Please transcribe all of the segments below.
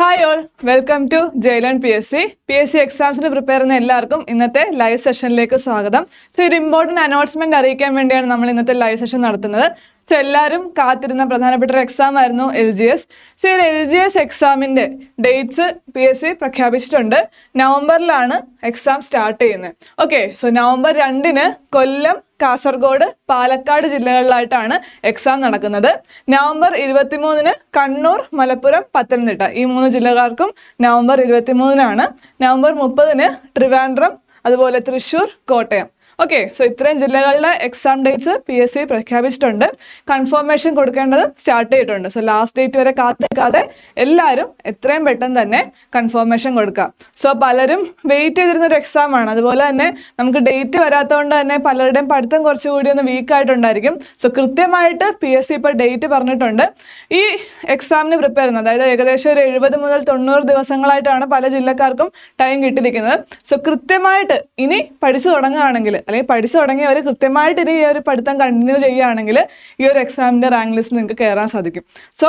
Hi all welcome to ജയിലൻ P S C P S C എക്സാംസിന് prepare ചെയ്യുന്ന എല്ലാവർക്കും ഇന്നത്തെ live സെഷനിലേക്ക് സ്വാഗതം. സോ ഒരു ഇമ്പോർട്ടന്റ് അനൗൺസ്മെന്റ് അറിയിക്കാൻ വേണ്ടിയാണ് നമ്മൾ ഇന്നത്തെ ലൈവ് സെഷൻ നടത്തുന്നത്. സോ എല്ലാവരും കാത്തിരുന്ന പ്രധാനപ്പെട്ട ഒരു എക്സാം ആയിരുന്നു എൽ ജി എസ് സോ ഈ എൽ ജി എസ് എക്സാമിന്റെ ഡേറ്റ്സ് പി എസ് സി പ്രഖ്യാപിച്ചിട്ടുണ്ട്. നവംബറിലാണ് എക്സാം സ്റ്റാർട്ട് ചെയ്യുന്നത്. ഓക്കെ സോ നവംബർ രണ്ടിന് കൊല്ലം കാസർഗോഡ് പാലക്കാട് ജില്ലകളിലായിട്ടാണ് എക്സാം നടക്കുന്നത്. നവംബർ ഇരുപത്തിമൂന്നിന് കണ്ണൂർ മലപ്പുറം പത്തനംതിട്ട. ഈ മൂന്ന് ജില്ലക്കാർക്കും നവംബർ ഇരുപത്തിമൂന്നിനാണ്. നവംബർ മുപ്പതിന് ട്രിവാൻഡ്രം അതുപോലെ തൃശ്ശൂർ കോട്ടയം. ഓക്കെ സോ ഇത്രയും ജില്ലകളുടെ exam dates P S C പ്രഖ്യാപിച്ചിട്ടുണ്ട്. കൺഫർമേഷൻ കൊടുക്കേണ്ടത് സ്റ്റാർട്ട് ചെയ്തിട്ടുണ്ട് സോ ലാസ്റ്റ് ഡേറ്റ് വരെ കാത്തിരിക്കാതെ എല്ലാവരും എത്രയും പെട്ടെന്ന് തന്നെ കൺഫർമേഷൻ കൊടുക്കുക. സോ പലരും വെയിറ്റ് ചെയ്തിരുന്ന ഒരു എക്സാം ആണ്. അതുപോലെ തന്നെ നമുക്ക് ഡേറ്റ് വരാത്തതുകൊണ്ട് തന്നെ പലരുടെയും പഠിത്തം കുറച്ചുകൂടി ഒന്ന് വീക്ക് ആയിട്ടുണ്ടായിരിക്കും. സോ കൃത്യമായിട്ട് പി എസ് സി ഇപ്പോൾ ഡേറ്റ് പറഞ്ഞിട്ടുണ്ട്. ഈ എക്സാമിന് പ്രിപ്പയർ ചെയ്യുന്നത് അതായത് ഏകദേശം ഒരു എഴുപത് മുതൽ തൊണ്ണൂറ് ദിവസങ്ങളായിട്ടാണ് പല ജില്ലക്കാർക്കും ടൈം കിട്ടിയിരിക്കുന്നത്. സോ കൃത്യമായിട്ട് ഇനി പഠിച്ചു തുടങ്ങുകയാണെങ്കിൽ അല്ലെങ്കിൽ പഠിച്ചു തുടങ്ങിയവർ കൃത്യമായിട്ട് ഇനി ഈ ഒരു പഠിത്തം കണ്ടിന്യൂ ചെയ്യുകയാണെങ്കിൽ ഈ ഒരു എക്സാമിന്റെ റാങ്ക് ലിസ്റ്റ് നിങ്ങൾക്ക് കയറാൻ സാധിക്കും. സോ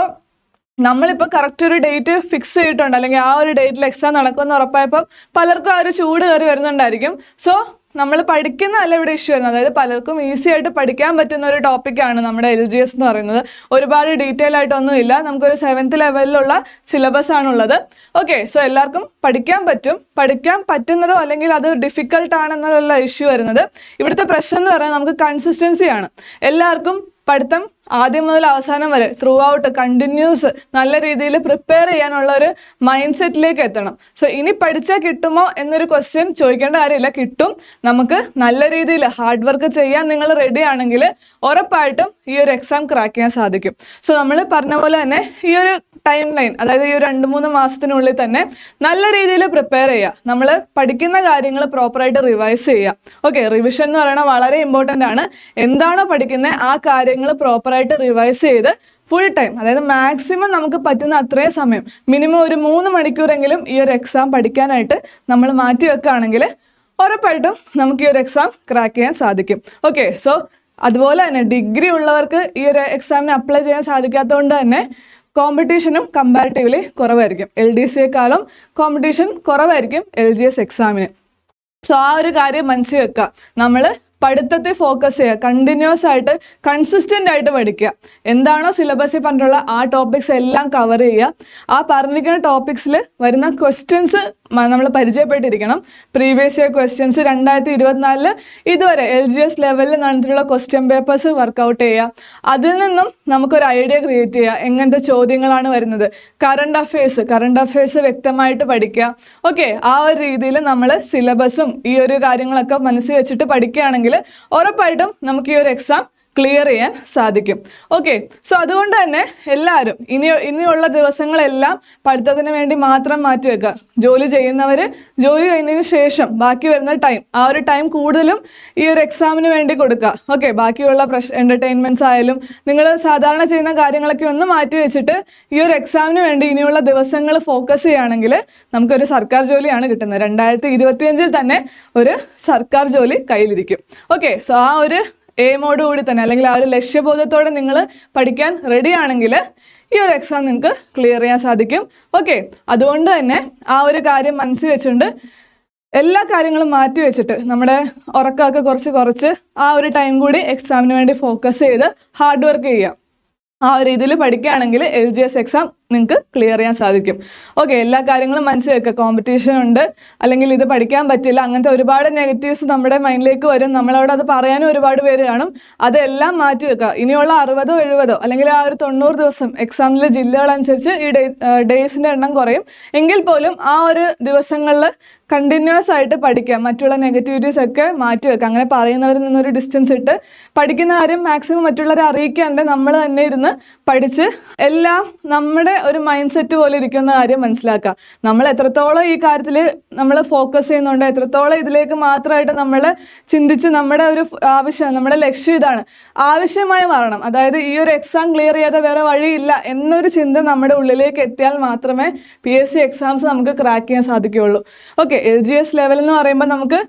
നമ്മളിപ്പോൾ കറക്റ്റ് ഒരു ഡേറ്റ് ഫിക്സ് ചെയ്തിട്ടുണ്ട്. അല്ലെങ്കിൽ ആ ഒരു ഡേറ്റിൽ എക്സാം നടക്കുമെന്ന് ഉറപ്പായപ്പോൾ പലർക്കും ആ ഒരു ചൂട് കയറി വരുന്നുണ്ടായിരിക്കും. സോ നമ്മൾ പഠിക്കുന്നതല്ല ഇവിടെ ഇഷ്യൂ വരുന്നത്. അതായത് പലർക്കും ഈസി ആയിട്ട് പഠിക്കാൻ പറ്റുന്ന ഒരു ടോപ്പിക്കാണ് നമ്മുടെ എൽ ജി എസ് എന്ന് പറയുന്നത്. ഒരുപാട് ഡീറ്റെയിൽ ആയിട്ടൊന്നും ഇല്ല. നമുക്കൊരു സെവൻത്ത് ലെവലിലുള്ള സിലബസ് ആണുള്ളത്. ഓക്കെ സോ എല്ലാവർക്കും പഠിക്കാൻ പറ്റും. പഠിക്കാൻ പറ്റുന്നതോ അല്ലെങ്കിൽ അത് ഡിഫിക്കൽട്ട് ആണെന്നുള്ള ഇഷ്യൂ വരുന്നത്. ഇവിടുത്തെ പ്രശ്നം എന്ന് പറയുന്നത് നമുക്ക് കൺസിസ്റ്റൻസി ആണ്. എല്ലാവർക്കും പഠിത്തം ആദ്യം മുതൽ അവസാനം വരെ ത്രൂ ഔട്ട് കണ്ടിന്യൂസ് നല്ല രീതിയിൽ പ്രിപ്പയർ ചെയ്യാനുള്ള ഒരു മൈൻഡ് സെറ്റിലേക്ക് എത്തണം. സോ ഇനി പഠിച്ചാൽ കിട്ടുമോ എന്നൊരു ക്വസ്റ്റ്യൻ ചോദിക്കേണ്ട കാര്യമില്ല. കിട്ടും. നമുക്ക് നല്ല രീതിയിൽ ഹാർഡ് വർക്ക് ചെയ്യാൻ നിങ്ങൾ റെഡി ആണെങ്കിൽ ഉറപ്പായിട്ടും ഈ ഒരു എക്സാം ക്രാക്ക് ചെയ്യാൻ സാധിക്കും. സോ നമ്മൾ പറഞ്ഞ പോലെ തന്നെ ഈ ഒരു ടൈം ലൈൻ അതായത് ഈ ഒരു രണ്ട് മൂന്ന് മാസത്തിനുള്ളിൽ തന്നെ നല്ല രീതിയിൽ പ്രിപ്പയർ ചെയ്യുക. നമ്മൾ പഠിക്കുന്ന കാര്യങ്ങൾ പ്രോപ്പറായിട്ട് റിവൈസ് ചെയ്യുക. ഓക്കെ റിവിഷൻ എന്ന് പറയുന്നത് വളരെ ഇമ്പോർട്ടന്റ് ആണ്. എന്താണോ പഠിക്കുന്നത്? ആ കാര്യങ്ങൾ പ്രോപ്പറായിട്ട് റിവൈസ് ചെയ്ത് ഫുൾ ടൈം അതായത് മാക്സിമം നമുക്ക് പറ്റുന്ന അത്രയും സമയം. മിനിമം ഒരു മൂന്ന് മണിക്കൂറെങ്കിലും ഈ ഒരു എക്സാം പഠിക്കാനായിട്ട് നമ്മൾ മാറ്റി വെക്കുകയാണെങ്കിൽ ഉറപ്പായിട്ടും നമുക്ക് ഈ ഒരു എക്സാം ക്രാക്ക് ചെയ്യാൻ സാധിക്കും. ഓക്കെ സോ അതുപോലെ തന്നെ ഡിഗ്രി ഉള്ളവർക്ക് ഈ ഒരു എക്സാമിന് അപ്ലൈ ചെയ്യാൻ സാധിക്കാത്തതുകൊണ്ട് തന്നെ കോമ്പറ്റീഷനും കമ്പാരിറ്റീവ്ലി കുറവായിരിക്കും. എൽ ഡി സിയെക്കാളും കോമ്പറ്റീഷൻ കുറവായിരിക്കും എൽ ജി എസ് എക്സാമിന് സോ ആ ഒരു കാര്യം മനസ്സിൽ വെക്കുക. നമ്മൾ പഠിത്തത്തെ ഫോക്കസ് ചെയ്യുക. കണ്ടിന്യൂസ് ആയിട്ട് കൺസിസ്റ്റന്റ് ആയിട്ട് പഠിക്കുക. എന്താണോ സിലബസിൽ പറഞ്ഞിട്ടുള്ള ആ ടോപ്പിക്സ് എല്ലാം കവർ ചെയ്യുക. ആ പറഞ്ഞിരിക്കുന്ന ടോപ്പിക്സിൽ വരുന്ന ക്വസ്റ്റ്യൻസ് നമ്മൾ പരിചയപ്പെട്ടിരിക്കണം. പ്രീവിയസ് ഇയർ ക്വസ്റ്റ്യൻസ് രണ്ടായിരത്തി ഇരുപത്തിനാലിൽ ഇതുവരെ എൽ ജി എസ് ലെവലിൽ നടന്നിട്ടുള്ള ക്വസ്റ്റ്യൻ പേപ്പേഴ്സ് വർക്കൗട്ട് ചെയ്യുക അതിൽ നിന്നും നമുക്കൊരു ഐഡിയ ക്രിയേറ്റ് ചെയ്യുക എങ്ങനത്തെ ചോദ്യങ്ങളാണ് വരുന്നത്. കറണ്ട് അഫയേഴ്സ് കറണ്ട് അഫയേഴ്സ് വ്യക്തമായിട്ട് പഠിക്കുക. ഓക്കെ ആ ഒരു രീതിയിൽ നമ്മൾ സിലബസും ഈ ഒരു കാര്യങ്ങളൊക്കെ മനസ്സിൽ വെച്ചിട്ട് പഠിക്കുകയാണെങ്കിൽ ഉറപ്പായിട്ടും നമുക്ക് ഈ ഒരു എക്സാം ക്ലിയർ ചെയ്യാൻ സാധിക്കും. ഓക്കെ സോ അതുകൊണ്ട് തന്നെ എല്ലാവരും ഇനി ഇനിയുള്ള ദിവസങ്ങളെല്ലാം പഠിത്തത്തിന് വേണ്ടി മാത്രം മാറ്റി വെക്കുക ജോലി ചെയ്യുന്നവർ ജോലി കഴിഞ്ഞതിന് ശേഷം ബാക്കി വരുന്ന ടൈം ആ ഒരു ടൈം കൂടുതലും ഈ ഒരു എക്സാമിന് വേണ്ടി കൊടുക്കുക ഓക്കെ ബാക്കിയുള്ള പ്രഷ് എന്റർടൈൻമെന്റ്സ് ആയാലും നിങ്ങൾ സാധാരണ ചെയ്യുന്ന കാര്യങ്ങളൊക്കെ ഒന്ന് മാറ്റി വെച്ചിട്ട് ഈ ഒരു എക്സാമിന് വേണ്ടി ഇനിയുള്ള ദിവസങ്ങൾ ഫോക്കസ് ചെയ്യുകയാണെങ്കിൽ നമുക്കൊരു സർക്കാർ ജോലിയാണ് കിട്ടുന്നത്. രണ്ടായിരത്തി ഇരുപത്തിയഞ്ചിൽ തന്നെ ഒരു സർക്കാർ ജോലി കയ്യിലിരിക്കും. ഓക്കെ സോ ആ ഒരു എയിമോട് കൂടി തന്നെ അല്ലെങ്കിൽ ആ ഒരു ലക്ഷ്യബോധത്തോടെ നിങ്ങൾ പഠിക്കാൻ റെഡി ആണെങ്കിൽ ഈ ഒരു എക്സാം നിങ്ങൾക്ക് ക്ലിയർ ചെയ്യാൻ സാധിക്കും. ഓക്കെ അതുകൊണ്ട് തന്നെ ആ ഒരു കാര്യം മനസ്സിൽ വെച്ചുകൊണ്ട് എല്ലാ കാര്യങ്ങളും മാറ്റി വെച്ചിട്ട് നമ്മുടെ ഉറക്കമൊക്കെ കുറച്ച് കുറച്ച് ആ ഒരു ടൈം കൂടി എക്സാമിന് വേണ്ടി ഫോക്കസ് ചെയ്ത് ഹാർഡ് വർക്ക് ചെയ്യുക ആ ഒരു രീതിയിൽ പഠിക്കുകയാണെങ്കിൽ എൽ ജി എക്സാം നിങ്ങൾക്ക് ക്ലിയർ ചെയ്യാൻ സാധിക്കും. ഓക്കെ എല്ലാ കാര്യങ്ങളും മനസ്സിൽ വെക്കുക. കോമ്പറ്റീഷൻ ഉണ്ട്. അല്ലെങ്കിൽ ഇത് പഠിക്കാൻ പറ്റില്ല. അങ്ങനത്തെ ഒരുപാട് നെഗറ്റീവ്സ് നമ്മുടെ മൈൻഡിലേക്ക് വരും. നമ്മളവിടെ അത് പറയാനും ഒരുപാട് പേര് കാണും. അതെല്ലാം മാറ്റി വെക്കുക. ഇനിയുള്ള അറുപതോ എഴുപതോ അല്ലെങ്കിൽ ആ ഒരു തൊണ്ണൂറ് ദിവസം എക്സാമിലെ ജില്ലകളനുസരിച്ച് ഈ ഡേ ഡേയ്സിന്റെ എണ്ണം കുറയും. എങ്കിൽ പോലും ആ ഒരു ദിവസങ്ങളിൽ കണ്ടിന്യൂസ് ആയിട്ട് പഠിക്കുക. മറ്റുള്ള നെഗറ്റിവിറ്റീസ് ഒക്കെ മാറ്റി വെക്കുക. അങ്ങനെ പറയുന്നവരിൽ നിന്നൊരു ഡിസ്റ്റൻസ് ഇട്ട് പഠിക്കുന്ന കാര്യം മാക്സിമം മറ്റുള്ളവരെ അറിയിക്കാണ്ട് നമ്മൾ തന്നെ ഇരുന്ന് പഠിച്ച് എല്ലാം നമ്മുടെ ഒരു മൈൻഡ് സെറ്റ് പോലെ ഇരിക്കുന്ന കാര്യം മനസ്സിലാക്കുക നമ്മൾ എത്രത്തോളം ഈ കാര്യത്തിൽ നമ്മൾ ഫോക്കസ് ചെയ്യുന്നുണ്ട് എത്രത്തോളം ഇതിലേക്ക് മാത്രമായിട്ട് നമ്മൾ ചിന്തിച്ച് നമ്മുടെ ഒരു ആവശ്യം നമ്മുടെ ലക്ഷ്യം ഇതാണ്. ആവശ്യമായി മാറണം. അതായത് ഈ ഒരു എക്സാം ക്ലിയർ ചെയ്യാതെ വേറെ വഴിയില്ല എന്നൊരു ചിന്ത നമ്മുടെ ഉള്ളിലേക്ക് എത്തിയാൽ മാത്രമേ പി എസ് സി എക്സാംസ് നമുക്ക് ക്രാക്ക് ചെയ്യാൻ സാധിക്കുകയുള്ളൂ. Okay L G S level എന്ന് പറയുമ്പോൾ നമുക്ക്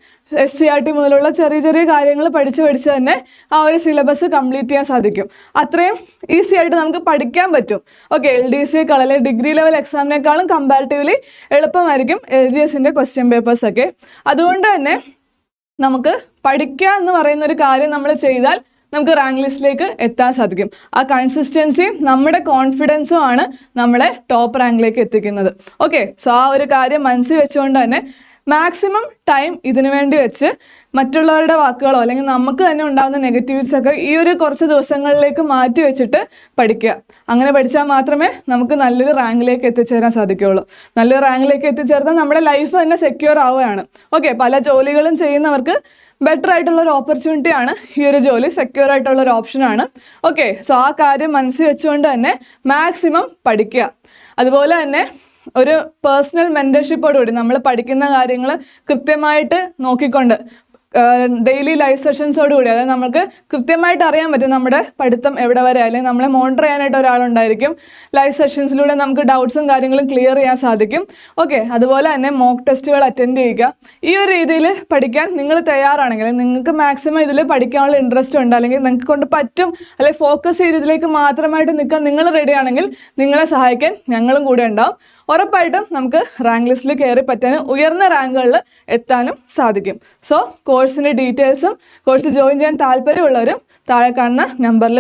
എസ് സി ആർ ടി മുതലുള്ള ചെറിയ ചെറിയ കാര്യങ്ങൾ പഠിച്ച് പഠിച്ച് തന്നെ ആ ഒരു സിലബസ് കംപ്ലീറ്റ് ചെയ്യാൻ സാധിക്കും. അത്രയും ഈസി ആയിട്ട് നമുക്ക് പഠിക്കാൻ പറ്റും. ഓക്കെ എൽ ഡി സി അല്ലെങ്കിൽ ഡിഗ്രി ലെവൽ എക്സാമിനേക്കാളും കമ്പാരിറ്റീവ്ലി എളുപ്പമായിരിക്കും എൽ ജി എസിന്റെ ക്വസ്റ്റ്യൻ പേപ്പേഴ്സ് ഒക്കെ. അതുകൊണ്ട് തന്നെ നമുക്ക് പഠിക്കുക എന്ന് പറയുന്ന ഒരു കാര്യം നമ്മൾ ചെയ്താൽ നമുക്ക് റാങ്ക് ലിസ്റ്റിലേക്ക് എത്താൻ സാധിക്കും. ആ കൺസിസ്റ്റൻസിയും നമ്മുടെ കോൺഫിഡൻസും ആണ് നമ്മളെ ടോപ്പ് റാങ്കിലേക്ക് എത്തിക്കുന്നത്. ഓക്കെ സോ ആ ഒരു കാര്യം മനസ്സിൽ വെച്ചുകൊണ്ട് തന്നെ മാക്സിമം ടൈം ഇതിനു വേണ്ടി വെച്ച് മറ്റുള്ളവരുടെ വാക്കുകളോ അല്ലെങ്കിൽ നമുക്ക് തന്നെ ഉണ്ടാകുന്ന നെഗറ്റീവ്സ് ഒക്കെ ഈ ഒരു കുറച്ച് ദിവസങ്ങളിലേക്ക് മാറ്റി വെച്ചിട്ട് പഠിക്കുക. അങ്ങനെ പഠിച്ചാൽ മാത്രമേ നമുക്ക് നല്ലൊരു റാങ്കിലേക്ക് എത്തിച്ചേരാൻ സാധിക്കുകയുള്ളൂ. നല്ലൊരു റാങ്കിലേക്ക് എത്തിച്ചേർന്നാൽ നമ്മുടെ ലൈഫ് തന്നെ സെക്യൂർ ആവുകയാണ്. ഓക്കെ പല ജോലികളും ചെയ്യുന്നവർക്ക് ബെറ്റർ ആയിട്ടുള്ള ഒരു ഓപ്പർച്യൂണിറ്റി ആണ് ഈ ഒരു ജോലി സെക്യൂർ ആയിട്ടുള്ള ഒരു ഓപ്ഷനാണ് ഓക്കെ സോ ആ കാര്യം മനസ്സിൽ വെച്ചുകൊണ്ട് തന്നെ മാക്സിമം പഠിക്കുക. അതുപോലെ തന്നെ ഒരു പേഴ്സണൽ മെന്റർഷിപ്പോടുകൂടി നമ്മൾ പഠിക്കുന്ന കാര്യങ്ങൾ കൃത്യമായിട്ട് നോക്കിക്കൊണ്ട് ഡെയിലി ലൈവ് സെഷൻസോടുകൂടി അതായത് നമുക്ക് കൃത്യമായിട്ട് അറിയാൻ പറ്റും നമ്മുടെ പഠിത്തം എവിടെ വരെ അല്ലെങ്കിൽ നമ്മളെ മോണിറ്റർ ചെയ്യാനായിട്ട് ഒരാളുണ്ടായിരിക്കും. ലൈവ് സെഷൻസിലൂടെ നമുക്ക് ഡൗട്ട്സും കാര്യങ്ങളും ക്ലിയർ ചെയ്യാൻ സാധിക്കും. ഓക്കെ അതുപോലെ തന്നെ മോക്ക് ടെസ്റ്റുകൾ അറ്റൻഡ് ചെയ്യുക. ഈ ഒരു രീതിയിൽ പഠിക്കാൻ നിങ്ങൾ തയ്യാറാണെങ്കിൽ നിങ്ങൾക്ക് മാക്സിമം ഇതിൽ പഠിക്കാനുള്ള ഇൻട്രസ്റ്റ് ഉണ്ട് അല്ലെങ്കിൽ നിങ്ങൾക്ക് കൊണ്ട് പറ്റും അല്ലെങ്കിൽ ഫോക്കസ് ചെയ്ത് ഇതിലേക്ക് മാത്രമായിട്ട് നിൽക്കാൻ നിങ്ങൾ റെഡി ആണെങ്കിൽ നിങ്ങളെ സഹായിക്കാൻ ഞങ്ങളും കൂടെ ഉണ്ടാവും. ഉറപ്പായിട്ടും നമുക്ക് റാങ്ക് ലിസ്റ്റിൽ കയറി പറ്റാനും ഉയർന്ന റാങ്കുകളിൽ എത്താനും സാധിക്കും. സോ കോഴ്സിന്റെ ഡീറ്റെയിൽസും കോഴ്സ് ജോയിൻ ചെയ്യാൻ താല്പര്യമുള്ളവരും താഴെ കാണുന്ന നമ്പറിൽ